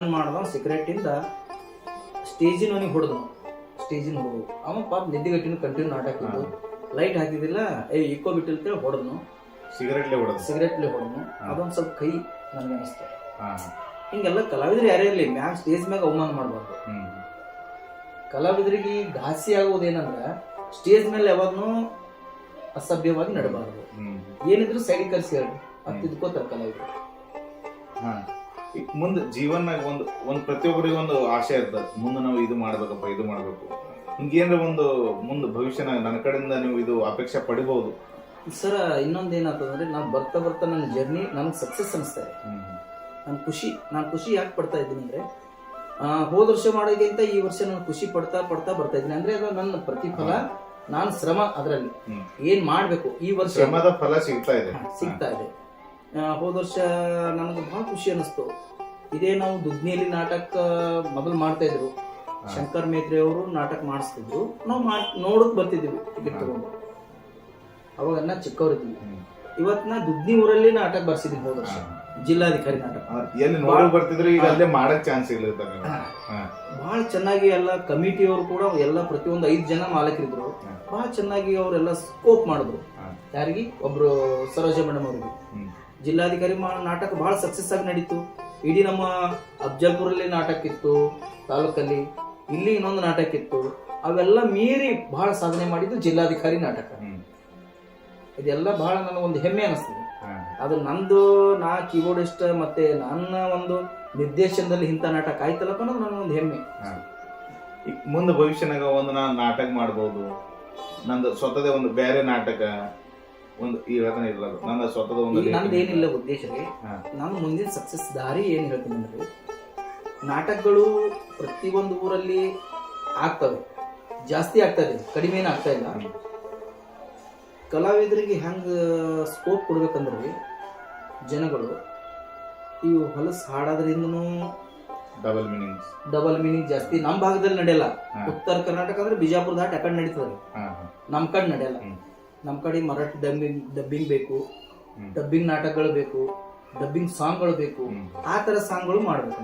ಮಾಡ್ದ? ಸಿಗರೇಟ್ ಇಂದ ಸ್ಟೇಜಿನವನಿಗೆ ಹೊಡೆದು. ಸ್ಟೇಜಿನ ಹೊಡೆದು. ಅವ ಪಾಪ ನಿದ್ದೆಗಟ್ಟಿನ ಕಂಟಿನ್ಯೂ ನಾಟಕ ಇದ್ದು ಲೈಟ್ ಹಾಕಿದಿಲ್ಲ ಏ ಇಕ್ಕೋ ಬಿಟ್ಟಿರ್ತೇಳಿ ಹೊಡೆದ್ನು. ಸಿಗರೇಟ್ಲೆ ಹೊಡೆದು ಸಿಗರೇಟ್ಲೆ ಹೊಡೆದ್ನು. ಅದೊಂದ್ ಸ್ವಲ್ಪ ಕೈ ನನಗೆ ಅನಿಸ್ತು. ಹಿಂಗೆಲ್ಲ ಕಲಾವಿದ್ರು ಯಾರೇ ಇರಲಿ ಮ್ಯಾಗ ಸ್ಟೇಜ್ ಮ್ಯಾಗ ಅವಮಾನ ಮಾಡಬಾರ್ದು. ಕಲಾವಿದರಿಗೆ ಘಾಸಿ ಆಗುವುದೇನಂದ್ರ ಸ್ಟೇಜ್ ಮೇಲೆ ಯಾವಾಗ್ನು ಅಸಭ್ಯವಾಗಿ ನಡಬಾರ್ದು. ಏನಿದ್ರು ಸೈಡ್ ಕರ್ಸಿ ಹೇಳಿ ಅಂತ ತಿದ್ಕೋತಾರೆ ಕಲಾವಿದ್ರು. ಹಾ. ಈಗ ಮುಂದೆ ಜೀವನಾಗ ಒಂದು ಒಂದು ಪ್ರತಿಯೊಬ್ಬರಿಗೆ ಒಂದು ಆಸೆ ಇರ್ತದೆ. ಮುಂದೆ ನಾವು ಇದು ಮಾಡ್ಬೇಕಪ್ಪ ಇದು ಮಾಡಬೇಕು. ಹಿಂಗೇನ್ರ ಒಂದು ಮುಂದೆ ಭವಿಷ್ಯನಾಗ ನನ್ನ ಕಡೆಯಿಂದ ನೀವು ಇದು ಅಪೇಕ್ಷೆ ಪಡಿಬಹುದು ಸರ್ ಇನ್ನೊಂದು ಏನಾಗ್ತದಂದ್ರೆ ನಾವು ಬರ್ತಾ ಬರ್ತಾ ನನ್ನ ಜರ್ನಿ ನನಗೆ ಸಕ್ಸಸ್ ಅನಿಸ್ತಾ ಇದೆ. ನಾನು ಖುಷಿ ನಾನು ಖುಷಿ ಯಾಕೆ ಪಡ್ತಾ ಇದ್ದೀನಿ ಅಂದ್ರೆ ಹೋದ ವರ್ಷ ಮಾಡೋದಕ್ಕಿಂತ ಈ ವರ್ಷ ನಾನು ಖುಷಿ ಪಡ್ತಾ ಪಡ್ತಾ ಬರ್ತಾ ಇದ್ದೀನಿ. ಅಂದ್ರೆ ಅದು ನನ್ನ ಪ್ರತಿಫಲ ನಾನು ಶ್ರಮ ಅದರಲ್ಲಿ. ಏನು ಮಾಡ್ಬೇಕು ಈ ವರ್ಷ? ಶ್ರಮದ ಫಲ ಸಿಗ್ತಾ ಇದೆ. ಸಿಗ್ತಾ ಇದೆ. ಹೋದ ವರ್ಷ ನನಗೆ ಬಹಳ ಖುಷಿ ಅನಿಸ್ತು ಇದೇ ನಾವು ದುಗ್ನಿಯಲ್ಲಿ ನಾಟಕ ಮೊದಲು ಮಾಡ್ತಾ ಇದ್ರು. ಶಂಕರ್ ಮೇತ್ರಿ ಅವರು ನಾಟಕ ಮಾಡಿಸ್ತಿದ್ರು. ನಾವು ನೋಡಕ್ ಬರ್ತಿದ್ವಿ ಟಿಕೆಟ್ ತಗೊಂಡು. ಅವಾಗ ನಾ ಚಿಕ್ಕವರಿದ್ವಿ ಹ್ಮ್. ಇವತ್ ನಾ ದುಗ್ನಿ ಊರಲ್ಲಿ ನಾಟಕ ಬರ್ಸಿದ್ವಿ ಹೋದ ವರ್ಷ. ಜಿಲ್ಲಾಧಿಕಾರಿ ನಾಟಕ. ಎಲ್ಲಿ ನೋಡಿ ಬರ್ತಿದ್ರು ಈಗ ಅಲ್ಲೇ ಮಾಡಕ್ ಚಾನ್ಸ್ ಇಲ್ಲ ಬಹಳ ಚೆನ್ನಾಗಿ ಎಲ್ಲ ಕಮಿಟಿಯವರು ಕೂಡ ಎಲ್ಲ ಪ್ರತಿಯೊಂದು ಐದು ಜನ ಮಾಲಕರಿದ್ರು. ಬಹಳ ಚೆನ್ನಾಗಿ ಅವರೆಲ್ಲ ಸ್ಕೋಪ್ ಮಾಡಿದ್ರು. ಯಾರಿಗಿ? ಒಬ್ರು ಸರೋಜ ಮೇಡಮ್ ಅವರಿಗೆ. ಜಿಲ್ಲಾಧಿಕಾರಿ ನಾಟಕ ಬಹಳ ಸಕ್ಸಸ್ ಆಗಿ ನಡೀತು. ಇಡೀ ನಮ್ಮ ಅಫ್ಜಲ್ಪುರಲ್ಲಿ ನಾಟಕ ಇತ್ತು ತಾಲೂಕಲ್ಲಿ. ಇಲ್ಲಿ ಇನ್ನೊಂದು ನಾಟಕ ಇತ್ತು. ಅವೆಲ್ಲ ಮೀರಿ ಬಹಳ ಸಾಧನೆ ಮಾಡಿದ್ದು ಜಿಲ್ಲಾಧಿಕಾರಿ ನಾಟಕ. ಇದೆಲ್ಲ ಬಹಳ ನನಗೊಂದು ಹೆಮ್ಮೆ ಅನಿಸ್ತದೆ. ಅದು ನಂದು ನಾ ಕೀಬೋರ್ಡಿಸ್ಟ್ ಮತ್ತೆ ನನ್ನ ಒಂದು ನಿರ್ದೇಶನದಲ್ಲಿ ಇಂಥ ನಾಟಕ ಆಯ್ತಲ್ಲಪ್ಪ ಅನ್ನೋದು ನನಗೊಂದು ಹೆಮ್ಮೆ. ಮುಂದೆ ಭವಿಷ್ಯನಾಗ ಒಂದು ನಾನು ನಾಟಕ ಮಾಡ್ಬೋದು. ನಂದು ಸ್ವತಃ ಒಂದು ಬೇರೆ ನಾಟಕ. ಒಂದು ಈ ಇಲ್ಲ ನನ್ನ ಸ್ವತಃದ ಒಂದು ನಂದು ಏನಿಲ್ಲ ಉದ್ದೇಶ ರೀ. ನಾನು ಮುಂದಿನ ಸಕ್ಸಸ್ ದಾರಿ ಏನು ಹೇಳ್ತೀನಿ ಅಂದ್ರೆ ನಾಟಕಗಳು ಪ್ರತಿಯೊಂದು ಊರಲ್ಲಿ ಆಗ್ತವೆ. ಜಾಸ್ತಿ ಆಗ್ತಾ ಇದೆ ಕಡಿಮೆ ಏನು ಆಗ್ತಾ ಇಲ್ಲ. ಕಲಾವಿದರಿಗೆ ಹೆಂಗ ಸ್ಕೋಪ್ ಕೊಡ್ಬೇಕಂದ್ರೆ ಜನಗಳು ಇವು ಹೊಲಸು ಹಾಡೋದ್ರಿಂದನೂ ಡಬಲ್ ಮೀನಿಂಗ್ಸ್ ಡಬಲ್ ಮೀನಿಂಗ್ ಜಾಸ್ತಿ. ನಮ್ಮ ಭಾಗದಲ್ಲಿ ನಡೆಯಲ್ಲ. ಉತ್ತರ ಕರ್ನಾಟಕ ಅಂದ್ರೆ ಬಿಜಾಪುರದ ದಾಟ್ ಯಾಕಡೆ ನಡೀತದೆ ನಮ್ಮ ಕಡೆ ನಡೆಯಲ್ಲ. ನಮ್ಮ ಕಡೆ ಮರಾಠಿ ಡಬ್ಬಿಂಗ್ ಡಬ್ಬಿಂಗ್ ಬೇಕು ಡಬ್ಬಿಂಗ್ ನಾಟಕಗಳು ಬೇಕು ಡಬ್ಬಿಂಗ್ ಸಾಂಗ್ಗಳು ಬೇಕು. ಆ ತರ ಸಾಂಗ್ಗಳು ಮಾಡಬೇಕು.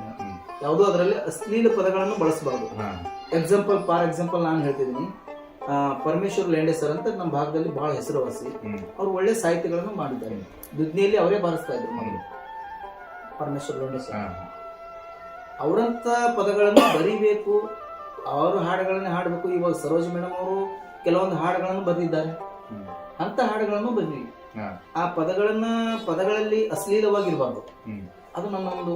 ಯಾವುದೋ ಅದರಲ್ಲಿ ಅಶ್ಲೀಲ ಪದಗಳನ್ನು ಬಳಸಬಾರ್ದು. ಎಕ್ಸಾಂಪಲ್ ಫಾರ್ ಎಕ್ಸಾಂಪಲ್ ನಾನು ಹೇಳ್ತಿದ್ದೀನಿ. ಪರಮೇಶ್ವರ್ ಲೇಂಡೆ ಸರ್ ಅಂತ ನಮ್ಮ ಭಾಗದಲ್ಲಿ ಬಹಳ ಹೆಸರುವಾಸಿ. ಅವ್ರು ಒಳ್ಳೆ ಸಾಹಿತ್ಯಗಳನ್ನು ಮಾಡಿದ್ದಾರೆ. ದುದ್ನಿಯಲ್ಲಿ ಅವರೇ ಬಾರಿಸ್ತಾ ಇದ್ರು ಮೊದಲು. ಪರಮೇಶ್ವರ್ ಲೇಂಡೆ ಸರ್ ಅವರಂತ ಪದಗಳನ್ನು ಬರಿಬೇಕು. ಅವರು ಹಾಡುಗಳನ್ನೇ ಹಾಡಬೇಕು. ಇವಾಗ ಸರೋಜ್ ಮೇಡಮ್ ಅವರು ಕೆಲವೊಂದು ಹಾಡುಗಳನ್ನು ಬರೆದಿದ್ದಾರೆ. ಅಂತ ಹಾಡುಗಳನ್ನು ಬನ್ನಿ ಆ ಪದಗಳನ್ನ ಪದಗಳಲ್ಲಿ ಅಶ್ಲೀಲವಾಗಿರಬಾರ್ದು. ಅದು ನನ್ನ ಒಂದು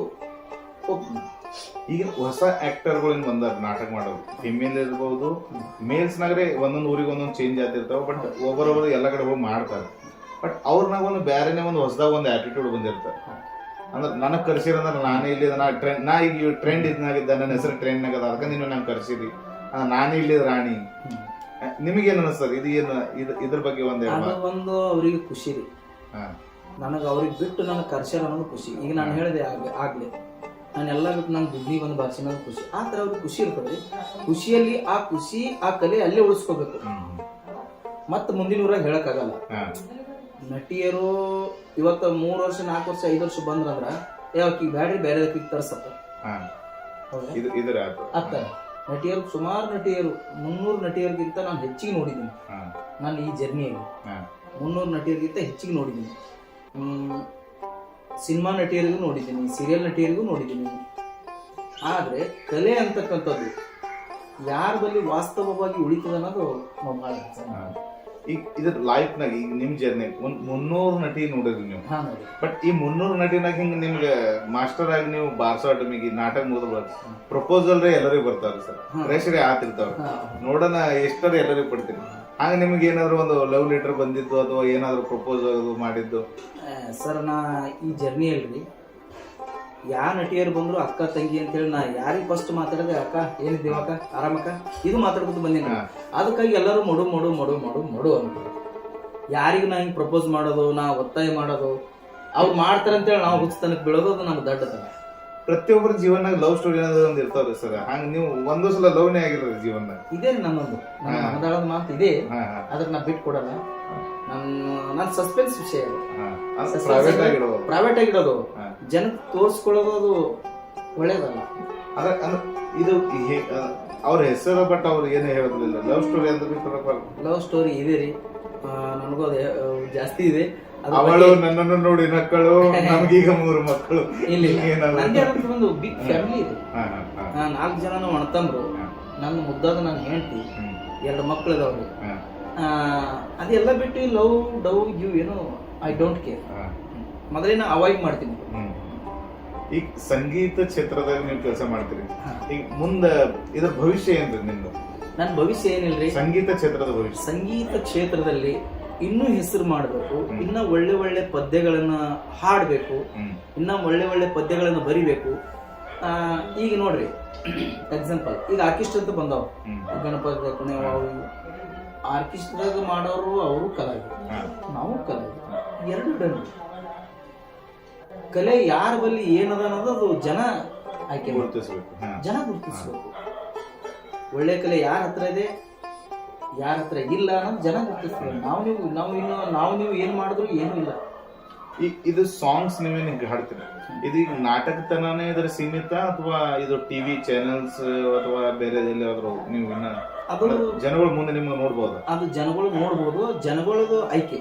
ಈಗ ಹೊಸ ಆಕ್ಟರ್ಗಳಿಂದ ಬಂದಾರ ನಾಟಕ ಮಾಡೋದು. ಫಿಮೇಲ್ ಇರ್ಬೋದು ಮೇಲ್ಸ್ ನಾಗ್ರೆ ಒಂದೊಂದು ಊರಿಗೆ ಒಂದೊಂದು ಚೇಂಜ್ ಆಗ್ತಿರ್ತಾವ ಬಟ್ ಒಬ್ಬರೊಬ್ಬರು ಎಲ್ಲ ಕಡೆ ಹೋಗಿ ಮಾಡ್ತಾರೆ. ಬಟ್ ಅವ್ರನ್ನಾಗ ಒಂದು ಬೇರೆನೇ ಒಂದು ಹೊಸದಾಗ ಒಂದು ಆಟಿಟ್ಯೂಡ್ ಬಂದಿರ್ತಾರೆ ಅಂದ್ರೆ ನನಗೆ ಕರ್ಸಿರಂದ್ರೆ ನಾನೇ ಇಲ್ಲಿ ನಾ ಟ್ರೆಂಡ್ ನಾ ಈಗ ಟ್ರೆಂಡ್ ಇದ್ನಾಗಿದ್ದ ನನ್ನ ಹೆಸರು ಟ್ರೆಂಡ್ನಾಗ ಅದ ಅದಕ್ಕೆ ನೀನು ನಂಗೆ ಕರ್ಸಿರಿ ನಾನೇ ಇಲ್ಲಿ ರಾಣಿ. ನಿಮಗೇನು ಅನಿಸ್ತದೆ? ಇದು ಏನು ಇದು ಇದ್ರ ಬಗ್ಗೆ ಒಂದು ಅದು ಒಂದು ಅವರಿಗೆ ಖುಷಿ ರೀ. ಹಾ. ನನಗೆ ಅವ್ರಿಗೆ ಬಿಟ್ಟು ನನಗೆ ಕರ್ಸ್ಯಾರ ಅನ್ನೋದು ಖುಷಿ. ಈಗ ನಾನು ಹೇಳಿದೆ ಆಗ್ಲಿ ಆಗ್ಲೇ. ನಾನು ಎಲ್ಲ ಬಿಟ್ಟು ನನ್ನ ಬುದ್ಧಿ ಬಂದು ಭಾಷೆ ಅನ್ನೋದು ಖುಷಿ. ಆ ಥರ ಅವ್ರಿಗೆ ಖುಷಿ ಇರ್ತದೆ ಖುಷಿಯಲ್ಲಿ ಆ ಖುಷಿ ಆ ಕಲೆ ಅಲ್ಲೇ ಉಳಿಸ್ಕೋಬೇಕು. ಮತ್ತೆ ಮುಂದಿನ ಊರಾಗ ಹೇಳಕ್ಕಾಗಲ್ಲ ನಟಿಯರು ಇವತ್ತು ಮೂರು ವರ್ಷ ನಾಲ್ಕು ವರ್ಷ ಐದು ವರ್ಷ ಬಂದ್ರಂದ್ರ ಯಾವ ಬ್ಯಾಡ್ರಿ ಬೇರೆ ತರ್ಸತ್ತ ಹೌದಾ? ಇದು ಇದರ ಆತು. ಆಗ್ತಾರೆ ನಟಿಯರು ಸುಮಾರು ನಟಿಯರು ಮುನ್ನೂರು ನಟಿಯರಿಗಿಂತ ನಾನು ಹೆಚ್ಚಿಗೆ ನೋಡಿದ್ದೀನಿ. ನಾನು ಈ ಜರ್ನಿಯಲ್ಲಿ. ಮುನ್ನೂರು ನಟಿಯರಿಗಿಂತ ಹೆಚ್ಚಿಗೆ ನೋಡಿದ್ದೀನಿ. ಸಿನಿಮಾ ನಟಿಯರಿಗೂ ನೋಡಿದ್ದೀನಿ ಸೀರಿಯಲ್ ನಟಿಯರಿಗೂ ನೋಡಿದ್ದೀನಿ. ಆದರೆ ಕಲೆ ಅಂತಕ್ಕಂಥದ್ದು ಯಾರ ಬಳಿ ವಾಸ್ತವವಾಗಿ ಉಳಿತದೆ ಅನ್ನೋದು ನಾವು ಭಾಳ. ಈಗ ಇದ್ರ ಲೈಫ್ನಾಗ ಈಗ ನಿಮ್ ಜರ್ನಿ ಒಂದ್ ಮುನ್ನೂರು ನಟಿ ನೋಡಿದ್ರಿ ನೀವು. ಹಾಂ ನೋಡಿ ಬಟ್ ಈ ಮುನ್ನೂರು ನಟಿನಾಗ ಹಿಂಗ ನಿಮ್ಗೆ ಮಾಸ್ಟರ್ ಆಗಿ ನೀವು ಬಾರ್ಸೋ ಟೈಮಿಗೆ ನಾಟಕ ಮುಗಿದ್ ಬರ್ತದೆ ಪ್ರಪೋಸಲ್ ರೇ ಎಲ್ಲರಿಗೂ ಬರ್ತಾವ್ರಿ ಸರ್. ಪ್ರೇಷರಿ ಪ್ರೇಕ್ಷರೇ ಆತಿರ್ತಾವ ಹಾಂ. ನೋಡೋಣ ಎಷ್ಟರ ಎಲ್ಲರಿಗೂ ಪಡ್ತೀನಿ ಹಾಗೆ ನಿಮ್ಗೆ ಏನಾದ್ರು ಒಂದು ಲವ್ ಲೆಟರ್ ಬಂದಿದ್ದು ಅಥವಾ ಏನಾದ್ರು ಪ್ರಪೋಸ್ ಮಾಡಿದ್ದು? ಸರ್ ನಾ ಈ ಜರ್ನಿಯಲ್ಲಿ ಯಾ ನಟಿಯರು ಬಂದ್ರು ಅಕ್ಕ ತಂಗಿ ಅಂತೇಳಿ ನಾ ಯಾರಿಗೆ ಫಸ್ಟ್ ಮಾತಾಡಿದೆ ಅಕ್ಕ ಏನಿದ್ದೀವ ಅಕ್ಕ? ಆರಾಮಕ್ಕ ಇದು ಮಾತಾಡ್ಕೊತ ಬಂದಿನ. ಅದಕ್ಕಾಗಿ ಎಲ್ಲರೂ ಮಡು ಮಡು ಮಡು ಮಡು ಮಡು ಅಂತ ಯಾರಿಗೂ ನಾ ಹಿಂಗೆ ಪ್ರಪೋಸ್ ಮಾಡೋದು ನಾ ಒತ್ತಾಯ ಮಾಡೋದು ಅವ್ರು ಮಾಡ್ತಾರೆ ಅಂತೇಳಿ ನಾವು ಹುಚ್ಚತನಕ್ಕೆ ಬೀಳೋದು ಅದು ನಮ್ಗೆ ದಡ್ಡತನ. ಪ್ರತಿಯೊಬ್ಬರ ಜೀವನದಾಗ ಲವ್ ಸ್ಟೋರಿ ಅನ್ನೋದು ಒಂದು ಇರ್ತಾವ್ರಿ ಸರ್. ಹಂಗ ನೀವು ಒಂದು ಸಲ ಲವ್ನೇ ಆಗಿರ್ರಿ ಜೀವನದಾಗ. ಇದೇ ರೀ ನನ್ನೊಂದು ನನ್ನ ಮನದಾಳದ ಮಾತು ಇದೆ. ಹಾ ಹಾ. ಅದಕ್ಕೆ ನಾ ಬಿಟ್ಟು ಕೊಡಲ್ಲ. ನನ್ನ ನನ್ನ ಸಸ್ಪೆನ್ಸ್ ವಿಷಯ ಪ್ರೈವೇಟ್ ಆಗಿಡೋದು ಪ್ರೈವೇಟ್ ಆಗಿಡೋದು ಹಾ. ಜನಕ್ಕೆ ತೋರಿಸ್ಕೊಳ್ಳೋದು ಅದು ಒಳ್ಳೇದಲ್ಲ. ಅದ್ರ ಅಂದ್ರೆ ಇದು ಹೇ- ಅವ್ರ ಹೆಸರು ಬಟ್ ಅವ್ರು ಏನು ಹೇಳೋದಿಲ್ಲ. ಲವ್ ಸ್ಟೋರಿ ಅಂದ್ರೆ ಬಿ ಲವ್ ಸ್ಟೋರಿ ಇದೆ ರೀ. ಆ, ನನಗೂ ಅದು ಆ, ಜಾಸ್ತಿ ಇದೆ. ಅದ್ರ ಅವಳು ನನ್ನನ್ನು ನೋಡಿ ನಕ್ಕಳು ನಮಗೀಗ ಮೂರು ಮಕ್ಕಳು. ಇಲ್ಲ? ನಂದೇ ಆದಂತ ಒಂದು ಬಿಗ್ ಫ್ಯಾಮಿಲಿ ಇದೆ. ನಾಲ್ಕು ಜನನು ಒಣತಂಬ್ರು. ನನ್ನ ಮುದ್ದಾದ ನಾನು ಹೆಂಡತಿ. ಎರಡು ಮಕ್ಕಳು ಇದಾವ್ರಿ ಆ, ಅದೆಲ್ಲ ಬಿಟ್ಟು ಲವ್ ಡವ್ ಯು ಏನು ಐ ಡೋಂಟ್ ಕೇರ್ ಮೊದಲೇ ನಾ ಅವಾಯ್ಡ್ ಮಾಡ್ತೀನಿ. ಈಗ ಸಂಗೀತ ಕ್ಷೇತ್ರದಾಗ ನೀವು ಕೆಲಸ ಮಾಡ್ತೀರಿ. ಈಗ ಮುಂದ ಇದ್ರ ಭವಿಷ್ಯ ಏನ್ರಿ ನಿಮ್ದು? ನನ್ನ ಭವಿಷ್ಯ ಏನಿಲ್ರಿ? ಸಂಗೀತ ಕ್ಷೇತ್ರದ ಭವಿಷ್ಯ. ಸಂಗೀತ ಕ್ಷೇತ್ರದಲ್ಲಿ ಇನ್ನೂ ಹೆಸರು ಮಾಡಬೇಕು. ಇನ್ನ ಒಳ್ಳೆ ಒಳ್ಳೆ ಪದ್ಯಗಳನ್ನ ಹಾಡಬೇಕು ಇನ್ನ ಒಳ್ಳೆ ಒಳ್ಳೆ ಪದ್ಯಗಳನ್ನ ಬರಿಬೇಕು. ಆ, ಈಗ ನೋಡ್ರಿ ಎಕ್ಸಾಂಪಲ್ ಈಗ ಆರ್ಕಿಸ್ಟ್ ಅಂತ ಬಂದಾವ. ಗಣಪತಿ ಆರ್ಕಿಸ್ಟ್ರಾಗ ಮಾಡೋರು ಅವರು ಕಲಾವಿದರು. ನಾವು ಕಲಾವಿದರು. ಎರಡು ಡನ್ ಕಲೆ ಯಾರ ಬಲ್ಲಿ ಏನದ ಅನ್ನೋದು ಅದು ಜನ ಆಯ್ಕೆ ಗುರುತಿಸ್ಬೇಕು. ಜನ ಗುರುತಿಸಬೇಕು. ಒಳ್ಳೆ ಕಲೆ ಯಾರ ಹತ್ರ ಇದೆ? ಯಾರ ಹತ್ರ ಇಲ್ಲ ಅನ್ನೋದು ಜನ ಗುರುತಿಸ್ತೀವಿ ನಾವು ನೀವು ನಾವು ಇನ್ನು ನಾವು ನೀವು ಏನು ಮಾಡಿದ್ರು ಏನೂ ಇಲ್ಲ. ಈ- ಇದು ಸಾಂಗ್ಸ್ ನೀವೇನು ನಿಮ್ಗೆ ಹಾಡ್ತೀರಿ? ಇದು ಈಗ ನಾಟಕತನನೇ ಇದ್ರ ಸೀಮಿತ ಅಥವಾ ಇದು ಟಿವಿ ಚಾನೆಲ್ಸ್ ಅಥವಾ ಬೇರೆ ಎಲ್ಲಾದ್ರೂ ನೀವು ಇನ್ನ ಅದು ಜನಗಳ ಮುಂದೆ ನಿಮ್ಗೆ ನೋಡ್ಬೋದು? ಅದು ಜನಗಳು ನೋಡ್ಬೋದು ಜನಗಳದು ಆಯ್ಕೆ.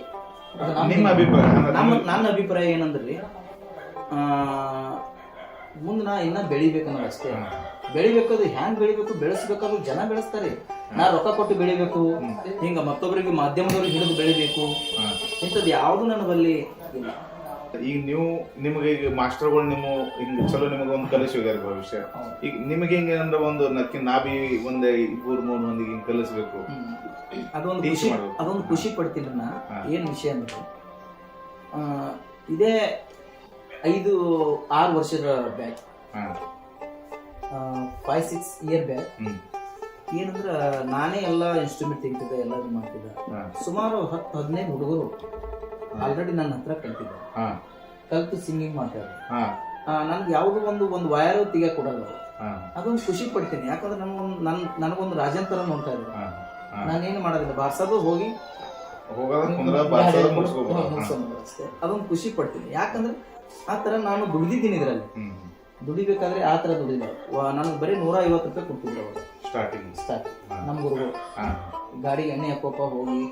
ಅದು ನಮ್ಮ- ಅಭಿಪ್ರಾಯ ನಮ್ಮ ನನ್ನ ಅಭಿಪ್ರಾಯ ಏನಂದ್ರಿ ಆ, ಮುಂದೆ ನಾ ಇನ್ನ ಬೆಳಿಬೇಕನ್ನೋದು ಅಷ್ಟೇ. ಬೆಳಿಬೇಕದು ಹ್ಯಾಂಗ್ ಬೆಳಿಬೇಕು ಬೆಳೆಸ್ಬೇಕಾದ್ರು ಜನ ಬೆಳೆಸ್ತಾರೆ. ನಾ ರೊಕ್ಕ ಕೊಟ್ಟು ಬೆಳಿಬೇಕು ಹಿಂಗ ಮತ್ತೊಬ್ಬರಿಗೆ ಮಾಧ್ಯಮದವ್ರಿಗೆ ಹಿಡಿದು ಬೆಳಿಬೇಕು. ಇಂಥದ್ದು ಯಾವುದು ನನ್ನ ಬಲ್ಲಿ ಈಗ ನೀವು ನಿಮಗೆ ಈಗ ಮಾಸ್ಟರ್ಗಳು ನಿಮ್ಮ ಹಿಂಗ್ ಚಲೋ ನಿಮಗೆ ಒಂದು ಕಲಿಸಿ ಹೋಗ್ಯಾರ ಭವಿಷ್ಯ. ಈಗ ನಿಮಗೆ ಹೆಂಗೆ ಅಂದ್ರೆ ಒಂದು ನಕ್ಕಿ ನಾಬಿ ಒಂದ್ ಇಬ್ಬರು ಮೂರು ಮಂದಿಗೆ ಹಿಂಗ್ ಕಲಿಸ್ಬೇಕು? ಅದೊಂದು ಖುಷಿ. ಅದೊಂದು ಖುಷಿ ಪಡ್ತೀನಿ ನಾ. ಏನ್ ವಿಷಯ ಅಂದ್ರೆ ಇದೇ ಐದು ಆರು ವರ್ಷದ back five six year back ಏನಂದ್ರೆ ನಾನೇ ಎಲ್ಲ ಇನ್ಸ್ಟ್ರೂಮೆಂಟ್ ತೆಗಿತಿದ್ದೆ ಎಲ್ಲ ಮಾಡ್ತಿದ್ದೆ. ಸುಮಾರು ಹತ್ತು ಹದಿನೈದು ಹುಡುಗರು ಆಲ್ರೆಡಿ ನನ್ನ ಹತ್ರ ಕಲ್ತಿದ್ದೆ ಕಲ್ತು ಸಿಂಗಿಂಗ್ ಮಾಡ್ತಾರೆ. ನನ್ಗೆ ಯಾವುದು ಒಂದು ಒಂದು ವಯರ್ ತೆಗೆ ಕೊಡಲ್ಲ ಅದೊಂದು ಖುಷಿ ಪಡ್ತೀನಿ. ಯಾಕಂದ್ರೆ ನನಗೊಂದು ನನ್ ನನಗೊಂದು ರಾಜನ್ ತರ ನೋಡ್ತಾ ಹಾ. ನಾನೇನು ಮಾಡೋದಿಲ್ಲ. ಬಾರ್ಸೋದು ಹೋಗಿ ಅಷ್ಟೇ. ಅದೊಂದು ಖುಷಿ ಪಡ್ತೀನಿ. ಯಾಕಂದ್ರೆ ಆ ತರ ನಾನು ದುಡಿದಿದ್ದೀನಿ ಇದರಲ್ಲಿ. ದುಡಿಬೇಕಾದ್ರೆ ಆ ತರ ದುಡಿಬೇಕು. ನನಗೆ ಬರೀ ನೂರ ಐವತ್ತು ರೂಪಾಯಿ ಕೊಡ್ತಿದ್ರು ಅವರು. Starting start. ನಮ್ಮ ಗುರುಗಳು. ಗಾಡಿಗೆ ಎಣ್ಣೆ ಹಾಕೋಪ ಹೋಗಿ.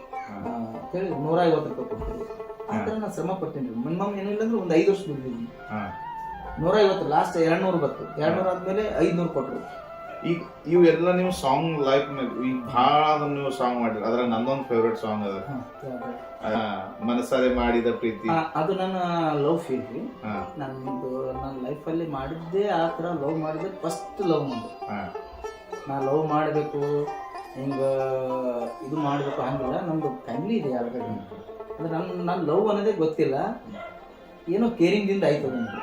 ಹೇಳಿ ನೂರ ಐವತ್ತು ರೂಪಾಯಿ ಕೊಡ್ತಿದ್ರು. ಆ ಥರ ನಾನು ಶ್ರಮ ಪಡ್ತೀನಿ ಮಿನಿಮಮ್ ಏನಿಲ್ಲ ಅಂದ್ರೆ ಒಂದು ಐದು ವರ್ಷ ದುಡಿದೀನಿ. ಹಾ. ನೂರ ಐವತ್ತು ಲಾಸ್ಟ್ ಎರಡು ನೂರು ಬತ್ತು ಎರಡು ನೂರು ಆದ್ಮೇಲೆ ಐದುನೂರು ಕೊಟ್ಟರು ಈಗ ಇವೆಲ್ಲ ನೀವು ಸಾಂಗ್ ಲೈಫ್ ಈಗ ಭಾಳ ನೀವು ಸಾಂಗ್ ಮಾಡಿರಿ. ಅದ್ರ ನಂದೊಂದು ಫೇವ್ರೆಟ್ ಸಾಂಗ್ ಅದ. ಮನಸಾರೆ ಮಾಡಿದ ಪ್ರೀತಿ. ಅದು ನನ್ನ ಲವ್ ಫೀಲ್ ರೀ. ನಂದು ನನ್ನದು ನನ್ನ ಲೈಫಲ್ಲಿ ಮಾಡಿದ್ದೇ ಆ ಥರ ಲವ್ ಮಾಡಿದ್ದೆ ಫಸ್ಟ್ ಲವ್ ನಂದು. ನಾ ಲವ್ ಮಾಡಬೇಕು ಹಿಂಗೆ ಇದು ಮಾಡಬೇಕು ಹಂಗಿಲ್ಲ. ನಮ್ದು ಫ್ಯಾಮಿಲಿ ಇದೆ ಆಲ್ರೆಡಿ ಅಂದ್ರೆ ನನ್ನ ನನ್ನ ಲವ್ ಅನ್ನೋದೇ ಗೊತ್ತಿಲ್ಲ. ಏನೋ ಕೇರಿಂಗ್ದಿಂದ ಆಯ್ತು ನನಗೆ.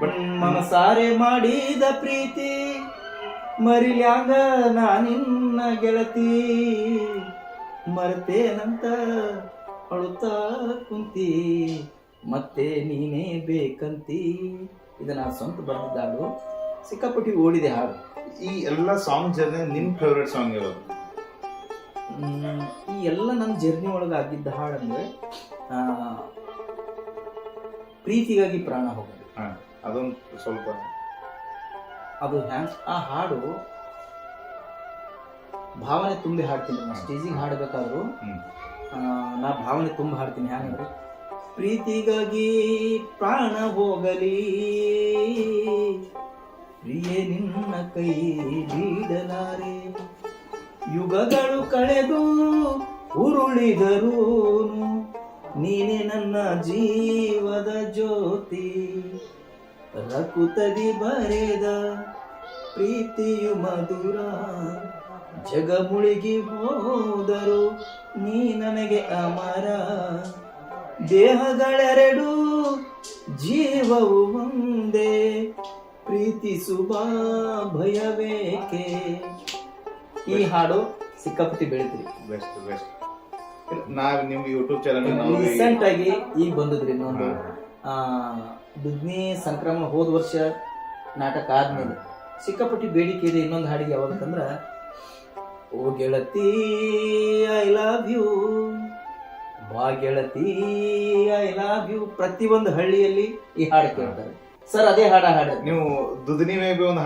ಬಟ್ ಮನಸಾರೆ ಮಾಡಿದ ಪ್ರೀತಿ. ಮರಿಲ್ಯಾಂಗ ನಾ ನಿನ್ನ ಗೆಳತಿ. ಮರ್ತೇನಂತ ಅಳುತ್ತಾ ಕುಂತಿ. ಮತ್ತೆ ನೀನೇ ಬೇಕಂತಿ. ಇದನ್ನ ಸ್ವಂತ ಬರೆದಿದ್ದ ಹಾಡು ಸಿಕ್ಕಾಪಟ್ಟಿ ಓಡಿದೆ ಹಾಡು. ಈ ಎಲ್ಲ ಸಾಂಗ್ ಜರ್ನಿ ನಿಮ್ ಫೇವ್ರೆಟ್ ಸಾಂಗ್ ಹೇಳೋದು ಈ ಎಲ್ಲ ನನ್ನ ಜರ್ನಿ ಒಳಗೆ ಆಗಿದ್ದ ಹಾಡಂದ್ರೆ ಪ್ರೀತಿಗಾಗಿ ಪ್ರಾಣ ಹೋಗೋದು. ಅದೊಂದು ಸ್ವಲ್ಪ ಅದು ಹ್ಯಾಂಗ್ ಆ ಹಾಡು ಭಾವನೆ ತುಂಬಿ ಹಾಡ್ತೀನಿ ನಾನು. ಸ್ಟೇಜಿಗೆ ಹಾಡಬೇಕಾದ್ರು ನಾ ಭಾವನೆ ತುಂಬ ಹಾಡ್ತೀನಿ. ಹ್ಯಾಂಗಂದ್ರೆ ಪ್ರೀತಿಗಾಗಿ ಪ್ರಾಣ ಹೋಗಲಿ ಪ್ರಿಯೇ ನಿನ್ನ ಕೈ ಬಿಡಲಾರೆ ಯುಗಗಳು ಕಳೆದು ಉರುಳಿದರೂನು ನೀನೆ ನನ್ನ ಜೀವದ ಜ್ಯೋತಿ. ರಕುತದಿ ಬರೆದ ಪ್ರೀತಿಯು ಮಧುರ. ಜಗ ಮುಳುಗಿ ಹೋದರು ನೀ ನನಗೆ ಅಮರ. ದೇಹಗಳೆರಡು ಜೀವವು ಒಂದೇ. ಪ್ರೀತಿಸುವ ಭಯವೇಕೆ? ಈ ಹಾಡು ಸಿಕ್ಕಾಪಟ್ಟಿ ಬೆಳಿತೀರಿ. ಬೆಸ್ಟ್ ಬೆಸ್ಟ್ ನಾವ್ ನಿಮ್ಗೆ ಯೂಟ್ಯೂಬ್ ಚಾನಲ್ ರೀಸೆಂಟ್ ಆಗಿ ಈಗ ಬಂದದ್ರಿ ಇನ್ನೊಂದು. ಆ, ದುಗ್ನಿ ಸಂಕ್ರಮಣ ಹೋದ ವರ್ಷ ನಾಟಕ ಆದ್ಮೇಲೆ. ಸಿಕ್ಕಾಪಟ್ಟಿ ಬೇಡಿಕೆ ಇದೆ ಇನ್ನೊಂದು ಹಾಡಿಗೆ ಯಾವ್ದಕ್ಕಂದ್ರ ಓ ಗೆಳತಿ ಐ ಲವ್ ಯು ಬಾ ಗೆಳತಿ ಐ ಲವ್ ಯು ಪ್ರತಿಯೊಂದು ಹಳ್ಳಿಯಲ್ಲಿ ಈ ಹಾಡು ಕೇಳ್ತಾರೆ. ಸರ್, ಅದೇ ಹಾಡ ಹಾಡ ನೀವು ದುದಿನಿ ಮೇಬಿ ಒಂದು ಒಂದು